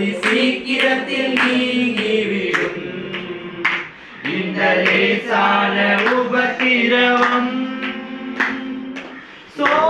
பக்தி சீக்கிரத்தில் நீங்கிவிடும். இந்த லேசான உபத்திரவம். சோ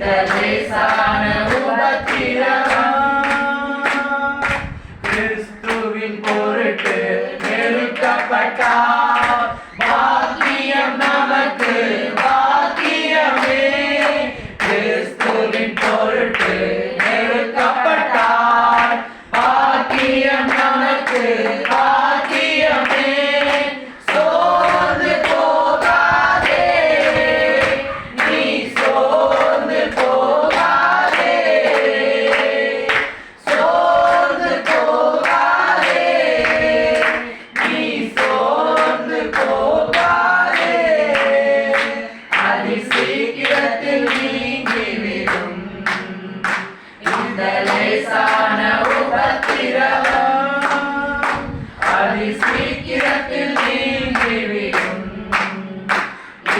இந்த லேசான உபத்திரம். உள்ளத்தில்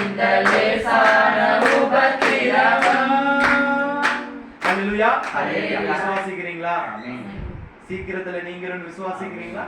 இந்த லேசான உபத்திரவம். அல்லேலூயா விசுவாசிக்கிறீங்களா? சீக்கிரத்துல நீங்க விசுவாசிக்கிறீங்களா?